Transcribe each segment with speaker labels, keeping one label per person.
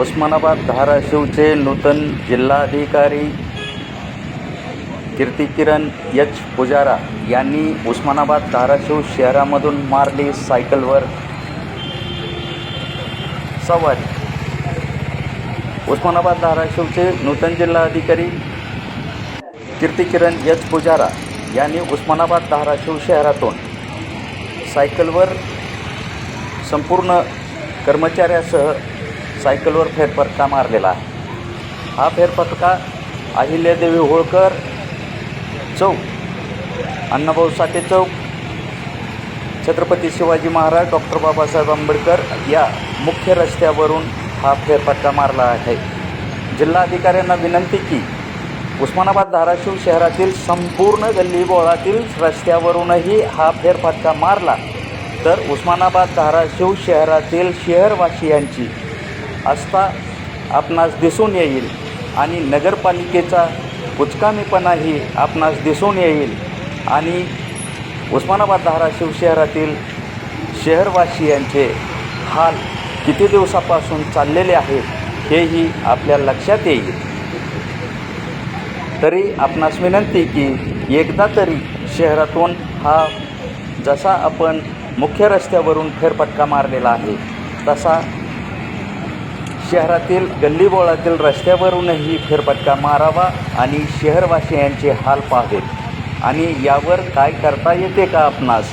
Speaker 1: उस्मानाबाद धाराशिवचे नूतन जिल्हाधिकारी कीर्तिकिरण एच. पुजारा यांनी उस्मानाबाद धाराशिव शहरामधून मारली सायकलवर सवारी. उस्मानाबाद धाराशिवचे नूतन जिल्हाधिकारी कीर्तिकिरण एच. पुजारा यांनी उस्मानाबाद धाराशिव शहरातून सायकलवर संपूर्ण कर्मचाऱ्यासह सायकलवर फेरफटका मारलेला आहे. हा फेरफटका अहिल्यादेवी होळकर चौक अण्णाभाऊ साठे चौक छत्रपती शिवाजी महाराज डॉक्टर बाबासाहेब आंबेडकर या मुख्य रस्त्यावरून हा फेरफटका मारला आहे. जिल्हाधिकाऱ्यांना विनंती की उस्मानाबाद धाराशिव शहरातील संपूर्ण गल्लीबोळातील रस्त्यावरूनही हा फेरफटका मारला तर उस्मानाबाद धाराशिव शहरातील शहरवासियांची असता आपणास दिसून येईल आणि नगरपालिकेचा कुचकामीपणाही आपणास दिसून येईल. आणि उस्मानाबाद धाराशिव शहरातील शहरवासियांचे हाल किती दिवसापासून चाललेले आहेत हेही आपल्या लक्षात येईल. तरी आपणास विनंती की एकदा तरी शहरातून हा जसा आपण मुख्य रस्त्यावरून फेरफटका मारलेला आहे तसा शहरातील गल्लीबोळातील रस्त्यावरूनही फेरफटका मारावा आणि शहरवासियांचे हाल पाहावेत. आणि यावर काय करता येते का आपणास?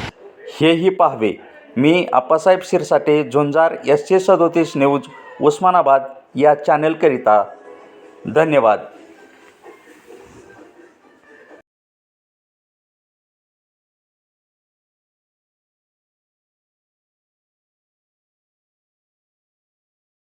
Speaker 1: हेही पाहावे. मी आप्पासाहेब शिरसाटे झुंजार एस चे सदोतीस न्यूज उस्मानाबाद या चॅनलकरिता धन्यवाद.